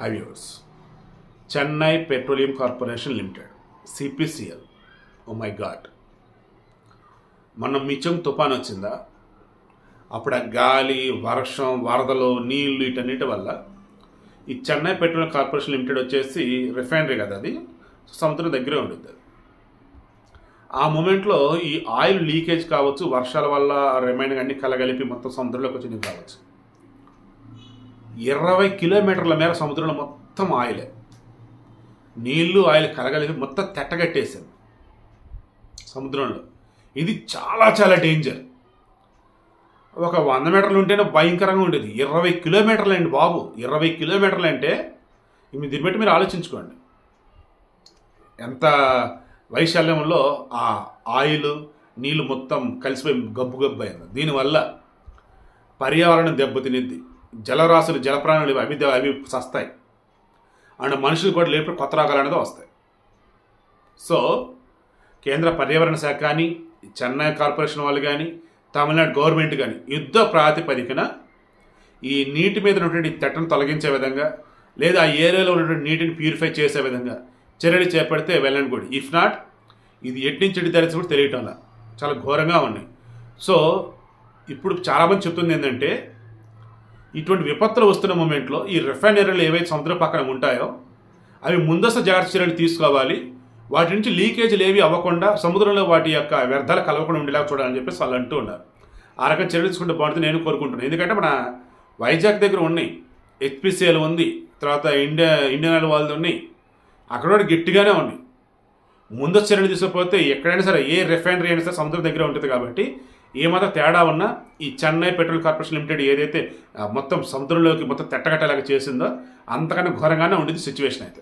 Hi viewers Chennai petroleum corporation limited CPCL. Oh my god. మొన్న మిచ్చం తుఫాన్ వచ్చిందా? అప్పుడు ఆ గాలి వర్షం వరదలు నీళ్ళు వీటన్నిటి వల్ల ఈ చెన్నై పెట్రోలియం కార్పొరేషన్ లిమిటెడ్ వచ్చేసి రిఫైనరీ కదా అది? సముద్రం దగ్గరే ఉంటుంది అది. ఆ మూమెంట్లో ఈ ఆయిల్ లీకేజ్ కావచ్చు వర్షాల వల్ల రిమైనింగ్ అన్ని కలగలిపి మొత్తం సముద్రంలోకి వచ్చింది కావచ్చు ఇరవై కిలోమీటర్ల మేర సముద్రంలో మొత్తం ఆయిలే. నీళ్ళు ఆయిల్ కలగలిపి మొత్తం తెట్టగట్టేశారు సముద్రంలో. ఇది చాలా చాలా డేంజర్. ఒక వంద మీటర్లు ఉంటేనే భయంకరంగా ఉండేది. ఇరవై కిలోమీటర్లు అండి బాబు. ఇరవై కిలోమీటర్లు అంటే మీ దీన్ని బట్టి మీరు ఆలోచించుకోండి. ఎంత వైశాల్యంలో ఆ ఆయిల్ నీళ్ళు మొత్తం కలిసిపోయి గబ్బు గబ్బు అయింది. దీనివల్ల పర్యావరణం దెబ్బతినిద్ది జలరాశులు జలప్రాణులు అవి అవి సస్తాయి. అండ్ మనుషులు కూడా లేపు కొత్త రకాలు అనేది వస్తాయి. సో కేంద్ర పర్యావరణ శాఖ కానీ చెన్నై కార్పొరేషన్ వాళ్ళు కానీ తమిళనాడు గవర్నమెంట్ కానీ యుద్ధ ప్రాతిపదికన ఈ నీటి మీద ఉన్నటువంటి తెట్టను తొలగించే విధంగా లేదా ఆ ఏరియాలో ఉన్నటువంటి నీటిని ప్యూరిఫై చేసే విధంగా చర్యలు చేపడితే వెళ్ళండి కూడా. ఇఫ్ నాట్ ఇది ఎటు నుంచి ఎటు తెలిసి కూడా తెలియటంలా చాలా ఘోరంగా ఉన్నాయి. సో ఇప్పుడు చాలామంది చెప్తుంది ఏంటంటే ఇటువంటి విపత్తులు వస్తున్న మూమెంట్లో ఈ రిఫైనరీలు ఏవైతే సముద్ర పక్కన ఉంటాయో అవి ముందస్తు జాగ్రత్త చర్యలు తీసుకోవాలి. వాటి నుంచి లీకేజీలు ఏవి అవ్వకుండా సముద్రంలో వాటి యొక్క వ్యర్థాలు కలవకుండా ఉండేలా చూడాలని చెప్పేసి వాళ్ళు అంటూ ఉన్నారు. ఆ రకంగా చర్యలు తీసుకుంటే బాగుంటుంది నేను కోరుకుంటున్నాను. ఎందుకంటే మన వైజాగ్ దగ్గర ఉన్నాయి హెచ్పిసిఎల్ ఉంది తర్వాత ఇండియా ఇండియన్ ఆయిల్ వాళ్ళది ఉన్నాయి. అక్కడ కూడా గట్టిగానే ఉన్నాయి. ముందస్తు చర్యలు తీసుకపోతే ఎక్కడైనా సరే ఏ రిఫైనరీ అయినా సరే సముద్రం దగ్గర ఉంటుంది కాబట్టి ఏమాత్రం తేడా ఉన్నా ఈ చెన్నై పెట్రోల్ కార్పొరేషన్ లిమిటెడ్ ఏదైతే మొత్తం సముద్రంలోకి మొత్తం తెట్టగట్టేలాగా చేసిందో అంతకన్నా ఘోరంగానే ఉండేది సిచ్యువేషన్ అయితే.